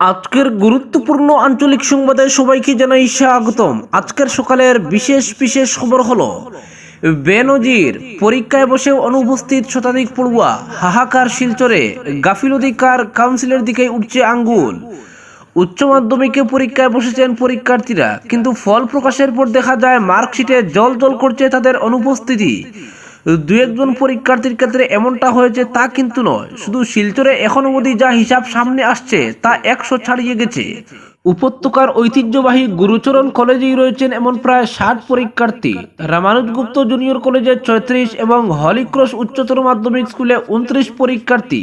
আজকের গুরুত্বপূর্ণ আঞ্চলিক সংবাদে সবাইকে জানাই স্বাগতম। আজকের সকালের বিশেষ বিশেষ খবর হলো, বেনজির পরীক্ষায় বসে অনুপস্থিত শতাধিক পড়ুয়া হাহাকার শিলচরে গাফিলতিকার কাউন্সিলের দিকে উঠছে আঙ্গুল। উচ্চ মাধ্যমিকে পরীক্ষায় বসেছেন পরীক্ষার্থীরা, কিন্তু ফল প্রকাশের পর দেখা যায় মার্কশিটে জল জল করছে তাদের অনুপস্থিতি। দু একজন পরীক্ষার্থীর ক্ষেত্রে এমনটা হয়েছে, তা কিন্তু নয়। শুধু শিলচরে এখন অবধি যা হিসাব সামনে আসছে, তা একশো ছাড়িয়ে গেছে। উপত্যকার ঐতিহ্যবাহী গুরুচরণ কলেজেই রয়েছেন এমন প্রায় ষাট পরীক্ষার্থী। রামানুজ গুপ্ত জুনিয়র কলেজে ছয়ত্রিশ এবং হলিক্রস উচ্চতর মাধ্যমিক স্কুলে উনত্রিশ পরীক্ষার্থী।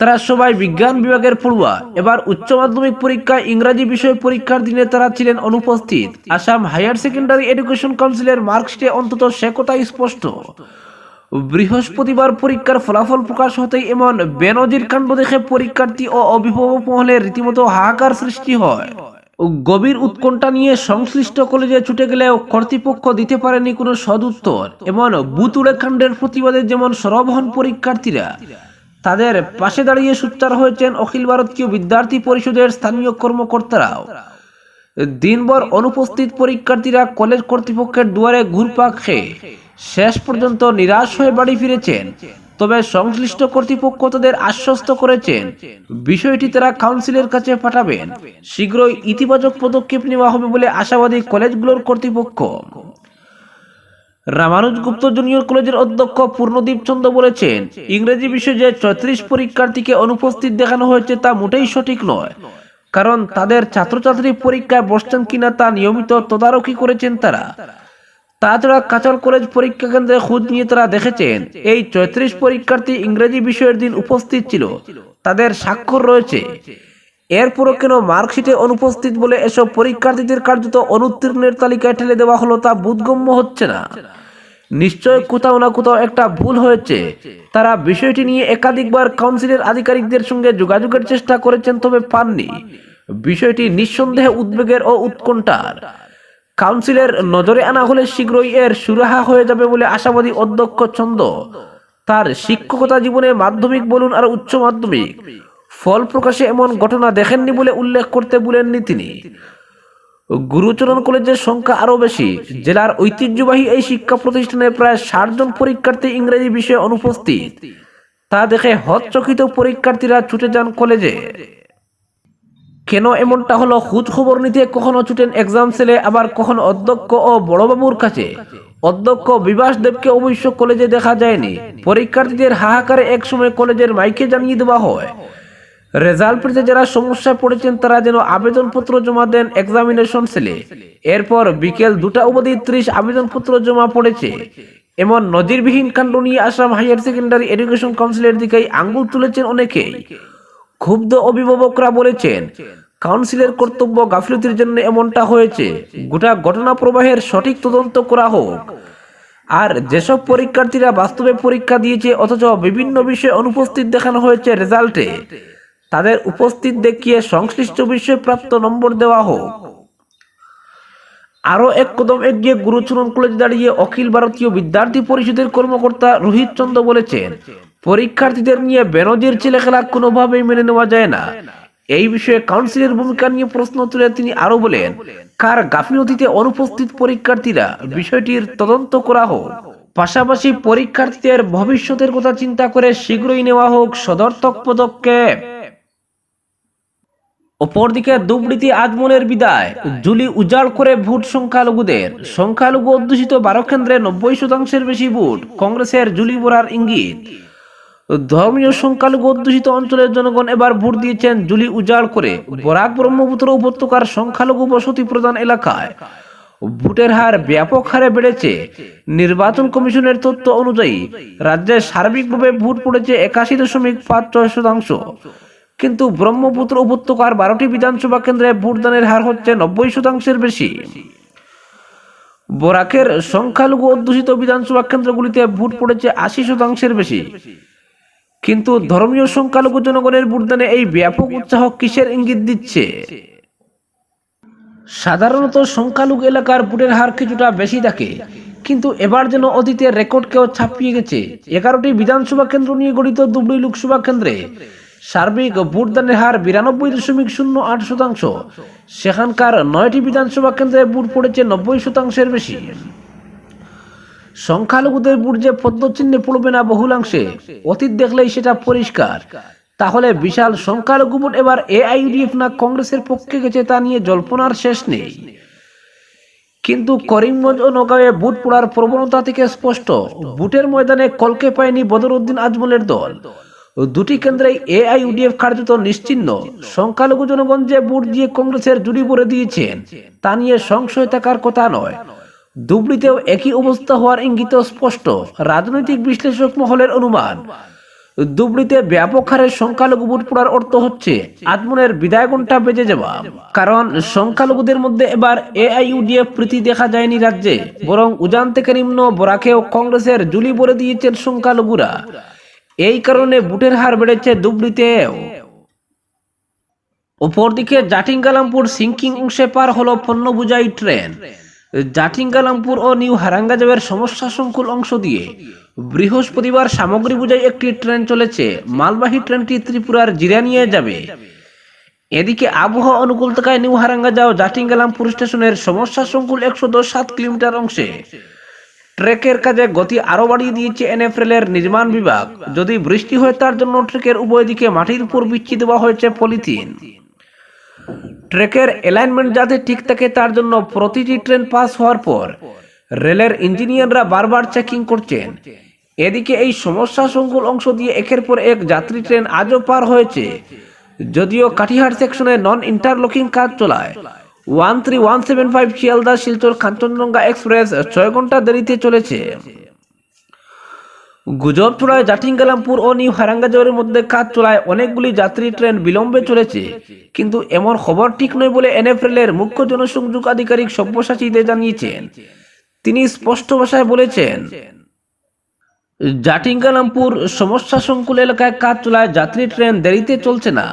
তারা সবাই বিজ্ঞান বিভাগের পড়ুয়া। এবার উচ্চ মাধ্যমিক পরীক্ষায় ইংরাজি বিষয় পরীক্ষার দিনে তারা ছিলেন অনুপস্থিত। আসাম হায়ার সেকেন্ডারি এডুকেশন কাউন্সিলের মার্কশিটে অন্তত সে কথাই স্পষ্ট। বৃহস্পতিবার পরীক্ষার ফলাফল প্রকাশ হতেই এমন বেনজির কাণ্ড দেখে পরীক্ষার্থী ও অভিভাবক মহলে রীতিমতো হাহাকার সৃষ্টি হয়। গভীর উৎকণ্ঠা নিয়ে সংশ্লিষ্ট কলেজে ছুটে গেলেও কর্তৃপক্ষ দিতে পারেনি কোনো সদুত্তর। এমন বুতুড়ে কাণ্ডের প্রতিবাদে যেমন সরব হন পরীক্ষার্থীরা। তাদের পাশে দাঁড়িয়ে সোচ্চার হয়েছেন অখিল ভারতীয় বিদ্যার্থী পরিষদের স্থানীয় কর্মকর্তারাও। দিনভর অনুপস্থিত পরীক্ষার্থীরা কলেজ কর্তৃপক্ষের দুয়ারে ঘুরপাক খেয়ে শেষ পর্যন্ত নিরাশ হয়ে বাড়ি ফিরেছেন। তবে সংশ্লিষ্ট কর্তৃপক্ষ তাদের আশ্বস্ত করেছেন, বিষয়টি তারা কাউন্সিলের কাছে পাঠাবেন। শীঘ্রই ইতিবাচক পদক্ষেপ নেওয়া হবে বলে আশাবাদী কলেজগুলোর কর্তৃপক্ষ। রামানুজ গুপ্ত জুনিয়র কলেজের অধ্যক্ষ পূর্ণদীপ চন্দ্র বলেছেন, ইংরেজি বিষয়ে যে ছত্রিশ পরীক্ষার্থীকে অনুপস্থিত দেখানো হয়েছে তা মোটেই সঠিক নয়। কারণ তাদের ছাত্রছাত্রী পরীক্ষায় বসছেন কিনা তা নিয়মিত তদারকি করেছেন তারা। তাছাড়া কাচাল কলেজ পরীক্ষা কেন্দ্রে খোঁজ নিয়ে তারা দেখেছেন, এই চৌত্রিশ পরীক্ষার্থী ইংরেজি বিষয়ের দিন উপস্থিত ছিল। তাদের স্বাক্ষর রয়েছে। এরপরও কেন মার্কশিটে অনুপস্থিত বলে এসব পরীক্ষার্থীদের কার্যত অনুত্তীর্ণের তালিকায় ঠেলে দেওয়া হলো তা বোধগম্য হচ্ছে না। নিশ্চয় কোথাও না কোথাও একটা ভুল হয়েছে। তারা বিষয়টি নিয়ে একাধিকবার কাউন্সিলের আধিকারিকদের সঙ্গে যোগাযোগের চেষ্টা করেছেন তবে পাননি। বিষয়টি নিঃসন্দেহে উদ্বেগের ও উৎকণ্ঠার। কাউন্সিলের নজরে আনা হলে শীঘ্রই এর সুরাহা হয়ে যাবে বলে আশাবাদী অধ্যক্ষ চন্দ। তার শিক্ষকতা জীবনে মাধ্যমিক বলুন আর উচ্চ মাধ্যমিক। ফল প্রকাশে এমন ঘটনা দেখেননি বলে উল্লেখ করতে বলেননি তিনি। গুরুচরণ কলেজের সংখ্যা আরও বেশি। জেলার ঐতিহ্যবাহী এই শিক্ষা প্রতিষ্ঠানে প্রায় ষাট জন পরীক্ষার্থী ইংরেজি বিষয়ে অনুপস্থিত। তা দেখে হতচকিত পরীক্ষার্থীরা ছুটে যান কলেজে। কেন এমনটা হলো খুঁজ খবর নিতে কখনো ছুটেন এক্সাম সেলে, আবার কখনো অধ্যক্ষ ও বড়বাবুর কাছে? অধ্যক্ষ বিবাস দেবকে অবশ্য কলেজে দেখা যায়নি। পরীক্ষার্থীদের হাহাকারে একসময় কলেজের মাইকে জানিয়ে দেওয়া হয়। রেজাল্ট পেতে যারা সমস্যায় পড়েছেন, তারা যেন আবেদনপত্র জমা দেন এক্সামিনেশন সেলে এরপর বিকেল দুটা অবধি ত্রিশ আবেদনপত্র জমা পড়েছে। এমন নজিরবিহীন কাণ্ড নিয়ে আসাম হায়ার সেকেন্ডারি এডুকেশন কাউন্সিলের দিকেই আঙ্গুল তুলেছেন অনেকেই। ক্ষুব্ধ অভিভাবকরা বলেছেন, কাউন্সিলের কর্তব্য গাফিলতির জন্য এমনটা হয়েছে। গোটা ঘটনা প্রবাহের সঠিক তদন্ত করা হোক। আর যেসব পরীক্ষার্থীরা বাস্তবে পরীক্ষা দিয়েছে, অথচ বিভিন্ন বিষয়ে অনুপস্থিত দেখানো হয়েছে রেজাল্টে। তাদের উপস্থিত দেখিয়ে সংশ্লিষ্ট বিষয়ে প্রাপ্ত নম্বর দেওয়া হোক। আরও এক কদম এগিয়ে গুরুচরণ কলেজে দাঁড়িয়ে অখিল ভারতীয় বিদ্যার্থী পরিষদের কর্মকর্তা রোহিত চন্দ্র বলেছেন, পরীক্ষার্থীদের নিয়ে বেনজির ছেলে খেলা কোনোভাবেই মেনে নেওয়া যায় না। এই বিষয়ে কাউন্সিলের ভূমিকা নিয়ে প্রশ্ন তুলে তিনি আরও বলেন, কার গাফিলতিতে অনুপস্থিত পরীক্ষার্থীরা বিষয়টির তদন্ত করা হোক। পাশাপাশি পরীক্ষার্থীদের ভবিষ্যতের কথা চিন্তা করে শীঘ্রই নেওয়া হোক সদর্থক পদক্ষেপ। অপরদিকে দুবড়িতে আজমনের বিদায়। জুলি উজাড় করে ভোট সংখ্যালঘুদের। সংখ্যালঘু অধ্যুষিত বারো কেন্দ্রে নব্বই শতাংশের বেশি ভোট, কংগ্রেসের জুলি বোরার ইঙ্গিত। ধর্মীয় সংখ্যালঘু অধ্যুষিত অঞ্চলের জনগণ এবার ভোট দিয়েছেন জুলি উজাড় করে। বরাক ব্রহ্মপুত্র উপত্যকার সংখ্যালঘু বসতি প্রধান এলাকায়। ভোটের হার ব্যাপক হারে বেড়েছে। নির্বাচন কমিশনের তথ্য অনুযায়ী, রাজ্যে সার্বিকভাবে ভোট পড়েছে একাশি দশমিক পাঁচ ছয় শতাংশ। কিন্তু ব্রহ্মপুত্র উপত্যকার বারোটি বিধানসভা কেন্দ্রে ভোটদানের হার হচ্ছে নব্বই শতাংশের বেশি। বরাকের সংখ্যালঘু অধ্যুষিত বিধানসভা কেন্দ্রগুলিতে ভোট পড়েছে আশি শতাংশের বেশি। কিন্তু ধর্মীয় সংখ্যালঘু জনগণের ভোটদানে এই ব্যাপক উৎসাহ কিসের ইঙ্গিত দিচ্ছে? সাধারণত সংখ্যালঘু এলাকার ভোটের হার কিছুটা বেশি থাকে, কিন্তু এবার যেন অতীতের রেকর্ডকেও ছাপিয়ে গেছে। এগারোটি বিধানসভা কেন্দ্র নিয়ে গঠিত দুবড়ি লোকসভা কেন্দ্রে সার্বিক ভোটদানের হার বিরানব্বই দশমিক শূন্য আট শতাংশ। সেখানকার নয়টি বিধানসভা কেন্দ্রে ভোট পড়েছে নব্বই শতাংশের বেশি। সংখ্যালঘুদের ভোট যে পদ্মচিহ্নে পড়বে না বহুলাংশে, অতীত দেখলেই সেটা পরিষ্কার। তাহলে বিশাল সংখ্যালঘু ভোট এবার এআইইউডিএফ না কংগ্রেসের পক্ষে গেছে তা নিয়ে জল্পনার শেষ নেই। কিন্তু করিমগঞ্জ ও নগাঁয়ে বুট পড়ার প্রবণতা থেকে স্পষ্ট বুটের ময়দানে কলকে পায়নি বদরউদ্দিন আজমলের দল। দুটি কেন্দ্রেই এআইইউডিএফ কার্যত নিশ্চিন্ন। সংখ্যালঘু জনগণ যে বুট দিয়ে কংগ্রেসের জুড়ি ভরে দিয়েছেন। তা নিয়ে সংশয় থাকার কথা নয়। দুবলিতেও একই অবস্থা হওয়ার ইঙ্গিত স্পষ্ট। রাজনৈতিক বিশ্লেষক মহলের অনুমান দুবলিতে ব্যাপক হারে সংখ্যালঘু ভোট পড়ার অর্থ হচ্ছে আজমনের বিদায় ঘণ্টা বেজে যাওয়া। কারণ সংখ্যালঘুদের মধ্যে এবার এআইইউডিএফ প্রীতি দেখা যায়নি রাজ্যে। বরং উজান থেকে নিম্ন বরাকেও কংগ্রেসের জুলি ভরে দিয়েছেন সংখ্যালঘুরা। এই কারণে বুটের হার বেড়েছে দুবলিতেও অপরদিকে জাটিঙ্গালামপুর সিঙ্কিং অংশে পার হলো পণ্য বুঝাই ট্রেন। জাটিঙ্গালামপুর ও নিউ হারাঙ্গাজাবের সমস্যা সংকুল অংশ দিয়ে বৃহস্পতিবার সামগ্রী বুঝাই একটি ট্রেন চলেছে। মালবাহী ট্রেনটি ত্রিপুরার জিরানিয়ে যাবে। এদিকে আবহাওয়া অনুকূল থাকায় নিউ হারাঙ্গাজাও জাটিঙ্গালামপুর স্টেশনের সমস্যা সংকুল একশো সাত কিলোমিটার অংশে। ট্রেকের কাজে গতি আরও বাড়িয়ে দিয়েছে এনএফএল এর নির্মাণ বিভাগ। যদি বৃষ্টি হয়, তার জন্য ট্রেকের উভয় দিকে মাটির উপর বিচ্ছি দেওয়া হয়েছে পলিথিন। ট্রেকের অ্যালাইনমেন্ট যাতে ঠিক থাকে, তার জন্য প্রতিটি ট্রেন পাস হওয়ার পর রেলের ইঞ্জিনিয়াররা বারবার চেকিং করছেন। এদিকে এই সমস্যা সংকুল অংশ দিয়ে একের পর এক যাত্রী ট্রেন আজও পার হয়েছে। যদিও কাটিহার সেকশনে নন ইন্টারলকিং কাজ চলায়। One three one seven five Sealdah, Silchar, Kanchenjunga express ছয় ঘণ্টা দেরিতে চলেছে। গুজব চূড়ায় জাটিঙ্গালামপুর ও নিউ হারাঙ্গাজোরের মধ্যে কাজ চলায় অনেকগুলি যাত্রী ট্রেন বিলম্বে চলেছে। কিন্তু এমন খবর ঠিক নয় বলে এনএফএল এর মুখ্য জনসংযোগ আধিকারিক সব্যসাচী দে জানিয়েছেন। তিনি স্পষ্ট ভাষায় বলেছেন, জাটিঙ্গালামপুর সমস্যা সংকুল এলাকায় কাজ চলায় যাত্রী ট্রেন দেরিতে চলছে না।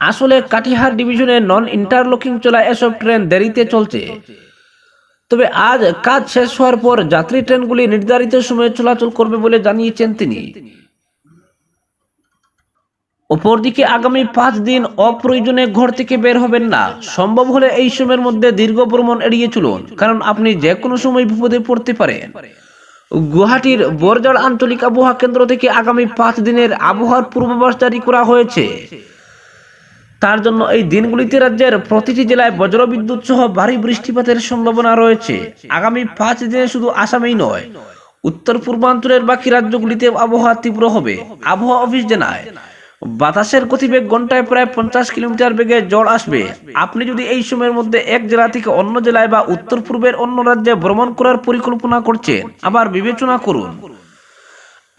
আসলে কাটিহার ডিভিশনে নন ইন্টারলকিং চলায় এসব ট্রেন দেরিতে চলছে। তবে আজ কাজ শেষ হওয়ার পর যাত্রী ট্রেনগুলি নির্ধারিত সময়ে চলাচল করবে বলে জানিয়েছেন তিনি। অপরদিকে আগামী পাঁচ দিন অপ্রয়োজনে ঘর থেকে বের হবেন না। সম্ভব হলে এই সময়ের মধ্যে দীর্ঘ ভ্রমণ এড়িয়ে চলুন, কারণ আপনি যে কোনো সময় বিপদে পড়তে পারেন। গুয়াহাটির বরজাড় আঞ্চলিক আবহাওয়া কেন্দ্র থেকে আগামী পাঁচ দিনের আবহাওয়ার পূর্বাভাস জারি করা হয়েছে। তার জন্য এই দিনগুলিতে রাজ্যের প্রতিটি জেলায় বজ্রবিদ্যুৎ সহ ভারী বৃষ্টিপাতের সম্ভাবনা রয়েছে। আগামী পাঁচ দিনে শুধু আসামেই নয়, উত্তর পূর্বাঞ্চলের বাকি রাজ্যগুলিতে আবহাওয়া তীব্র হবে। আবহাওয়া অফিস জানায়, বাতাসের গতিবেগ ঘন্টায় প্রায় পঞ্চাশ কিলোমিটার বেগে জ্বর আসবে। আপনি যদি এই সময়ের মধ্যে এক জেলা থেকে অন্য জেলায় বা উত্তর পূর্বের অন্য রাজ্যে ভ্রমণ করার পরিকল্পনা করছেন, আবার বিবেচনা করুন।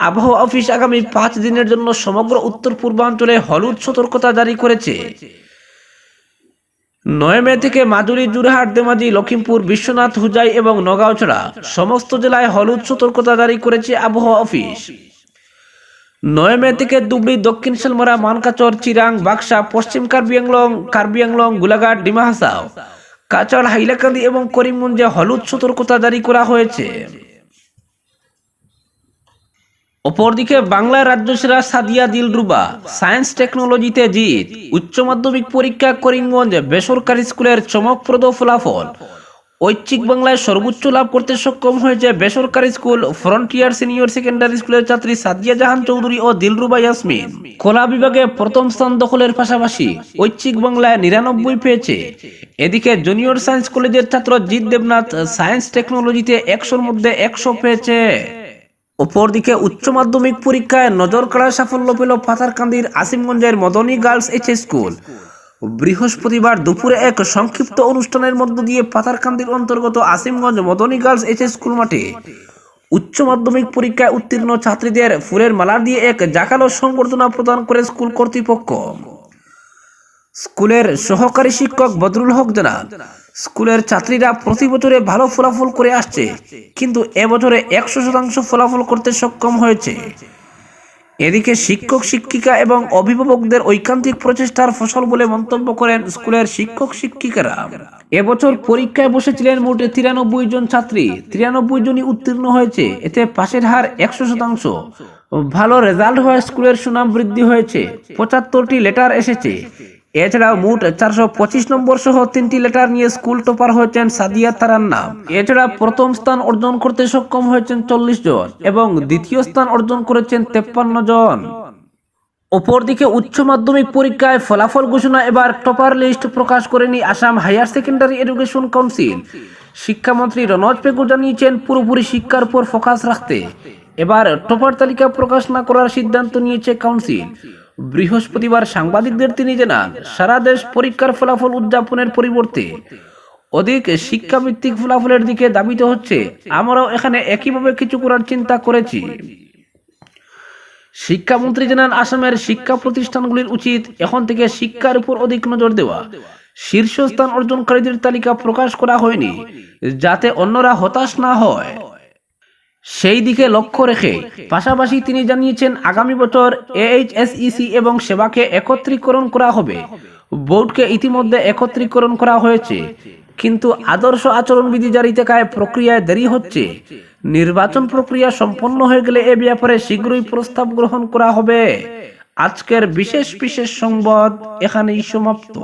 আবহাওয়া অফিস আগামী পাঁচ দিনের জন্য সমগ্র উত্তর পূর্বাঞ্চলে হলুদ সতর্কতা জারি করেছে। নয় মে থেকে মাদুরি জুরহাট দেমাজি লখিমপুর বিশ্বনাথ, হুজাই এবং নগাঁও ছাড়া সমস্ত জেলায় হলুদ সতর্কতা জারি করেছে আবহাওয়া অফিস। নয় মে থেকে দুবলি দক্ষিণ শালমরা মানকাচর, চিরাং, বাক্সা, পশ্চিম কার্বি আংলং কার্বি আংলং, গোলাঘাট ডিমা হাসাও কাচার হাইলাকান্দি এবং করিমগঞ্জে হলুদ সতর্কতা জারি করা হয়েছে। অপরদিকে বাংলা রাজ্য সেরা সাদিয়া দিলরুবা, সায়েন্স টেকনোলজিতে জিত। উচ্চ মাধ্যমিক পরীক্ষা করিমগঞ্জ বেসরকারি স্কুলের চমকপ্রদ ফলাফল। ঐচ্ছিক বাংলায় সর্বোচ্চ লাভ করতে সক্ষম হয়েছে বেসরকারি স্কুল ফ্রন্টিয়ার সিনিয়র সেকেন্ডারি স্কুলের ছাত্রী সাদিয়া জাহান চৌধুরী ও দিলরুবা ইয়াসমিন। কলা বিভাগে প্রথম স্থান দখলের পাশাপাশি ঐচ্ছিক বাংলায় নিরানব্বই পেয়েছে। এদিকে জুনিয়র সায়েন্স কলেজের ছাত্র জিৎ দেবনাথ সায়েন্স টেকনোলজিতে একশোর মধ্যে একশো পেয়েছে। অপরদিকে উচ্চ মাধ্যমিক পরীক্ষায় নজর কাড়া সাফল্য পেল পাথারকান্দির আসিমগঞ্জের মদনী গার্লস এইচ স্কুল। বৃহস্পতিবার দুপুরে এক সংক্ষিপ্ত অনুষ্ঠানের মধ্য দিয়ে পাথারকান্দির অন্তর্গত Asimganj Madani girls H school মাঠে উচ্চ মাধ্যমিক পরীক্ষায় উত্তীর্ণ ছাত্রীদের ফুলের মালা দিয়ে এক জাকালো সংবর্ধনা প্রদান করে স্কুল কর্তৃপক্ষ। স্কুলের সহকারী শিক্ষক বদরুল হক জানান স্কুলের ছাত্রীরা প্রতি বছরে ভালো ফলাফল করে আসছে, কিন্তু এবছরে একশো শতাংশ ফলাফল করতে সক্ষম হয়েছে। এদিকে শিক্ষক, শিক্ষিকা এবং অভিভাবকদের ঐকান্তিক প্রচেষ্টার ফসল বলে মন্তব্য করেন স্কুলের শিক্ষক, শিক্ষিকারা। এবছর পরীক্ষায় বসেছিলেন মোটে তিরানব্বই জন ছাত্রী। তিরানব্বই জনই উত্তীর্ণ হয়েছে। এতে পাশের হার একশো শতাংশ। ভালো রেজাল্ট হওয়া স্কুলের সুনাম বৃদ্ধি হয়েছে। পঁচাত্তরটি লেটার এসেছে। এছাড়াও মোট চারশো পঁচিশ নম্বর সহ তিনটি লেটার নিয়ে স্কুল টপার হয়েছেন সাদিয়া তারার নাম এছাড়া প্রথম স্থান অর্জন করতে সক্ষম হয়েছেন চল্লিশ জন এবং দ্বিতীয় স্থান অর্জন করেছেন তেপ্পান্ন জন। অপরদিকে উচ্চ মাধ্যমিক পরীক্ষায় ফলাফল ঘোষণা এবার টপার লিস্ট প্রকাশ করেনি Assam higher secondary education council শিক্ষামন্ত্রী রনজ পেগু জানিয়েছেন, পুরোপুরি শিক্ষার উপর ফোকাস রাখতে। এবার টপার তালিকা প্রকাশ না করার সিদ্ধান্ত নিয়েছে কাউন্সিল বৃহস্পতিবার সাংবাদিকদের তিনি জানান, সারা দেশ পরীক্ষার ফলাফল উদযাপনের পরিবর্তে অধিক শিক্ষাভিত্তিক ফলাফলের দিকে দাবিত হচ্ছে। আমরাও এখানে একইভাবে কিছু করার চিন্তা করেছি। শিক্ষামন্ত্রী জানান, আসামের শিক্ষা প্রতিষ্ঠানগুলির উচিত এখন থেকে শিক্ষার উপর অধিক নজর দেওয়া। শীর্ষস্থান অর্জনকারীদের তালিকা প্রকাশ করা হয়নি, যাতে অন্যরা হতাশ না হয়। সেই দিকে লক্ষ্য রেখে পাশাপাশি তিনি জানিয়েছেন, আগামী বছর এইচএসইসি এবং সেবাকে একত্রীকরণ করা হবে। বোর্ডকে ইতিমধ্যে একত্রীকরণ করা হয়েছে। কিন্তু আদর্শ আচরণবিধি জারি থাকায় প্রক্রিয়ায় দেরি হচ্ছে। নির্বাচন প্রক্রিয়া সম্পন্ন হয়ে গেলে এ ব্যাপারে শীঘ্রই প্রস্তাব গ্রহণ করা হবে। আজকের বিশেষ বিশেষ সংবাদ এখানেই সমাপ্ত।